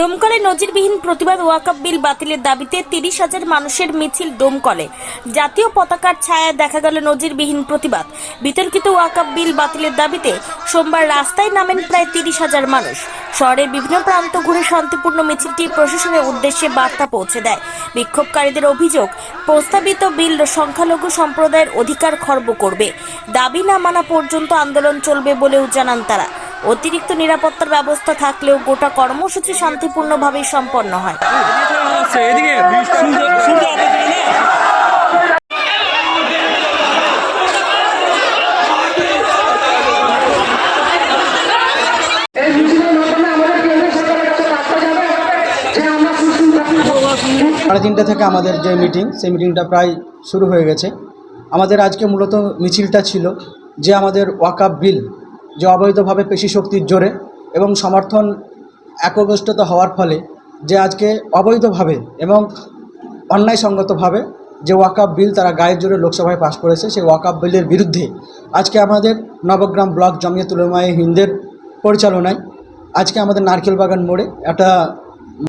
ডোমকলে নজিরবিহীন প্রতিবাদ ওয়াকাপ বিল বাতিলের দাবিতে তিরিশ হাজার মানুষের মিছিল ডোমকলে। জাতীয় পতাকার ছায়ায় দেখা গেল নজিরবিহীন প্রতিবাদ। বিতর্কিত ওয়াকাপ বিল বাতিলের দাবিতে সোমবার রাস্তায় নামেন প্রায় তিরিশ হাজার মানুষ। শহরের বিভিন্ন প্রান্ত ঘুরে শান্তিপূর্ণ মিছিলটি প্রশাসনের উদ্দেশ্যে বার্তা পৌঁছে দেয়। বিক্ষোভকারীদের অভিযোগ, প্রস্তাবিত বিল সংখ্যালঘু সম্প্রদায়ের অধিকার খর্ব করবে। দাবি না মানা পর্যন্ত আন্দোলন চলবে বলেও জানান তারা। অতিরিক্ত নিরাপত্তার ব্যবস্থা থাকলেও গোটা কর্মসূচি শান্তিপূর্ণভাবে সম্পন্ন হয়। সাড়ে তিনটে থেকে আমাদের যে মিটিং সেই মিটিংটা প্রায় শুরু হয়ে গেছে। আমাদের আজকে মূলত মিছিলটা ছিল যে আমাদের ওয়াকাপ বিল যে অবৈধভাবে পেশি শক্তির জোরে এবং সমর্থন একগ্রষ্টত হওয়ার ফলে যে আজকে অবৈধভাবে এবং অন্যায়সঙ্গতভাবে যে ওয়াকাপ বিল তারা গায়ের জোরে লোকসভায় পাশ করেছে, সেই ওয়াকাপ বিলের বিরুদ্ধে আজকে আমাদের নবগ্রাম ব্লক জমিয়তুল উলামায়ে হিন্দের পরিচালনায় আজকে আমাদের নারকেল বাগান মোড়ে একটা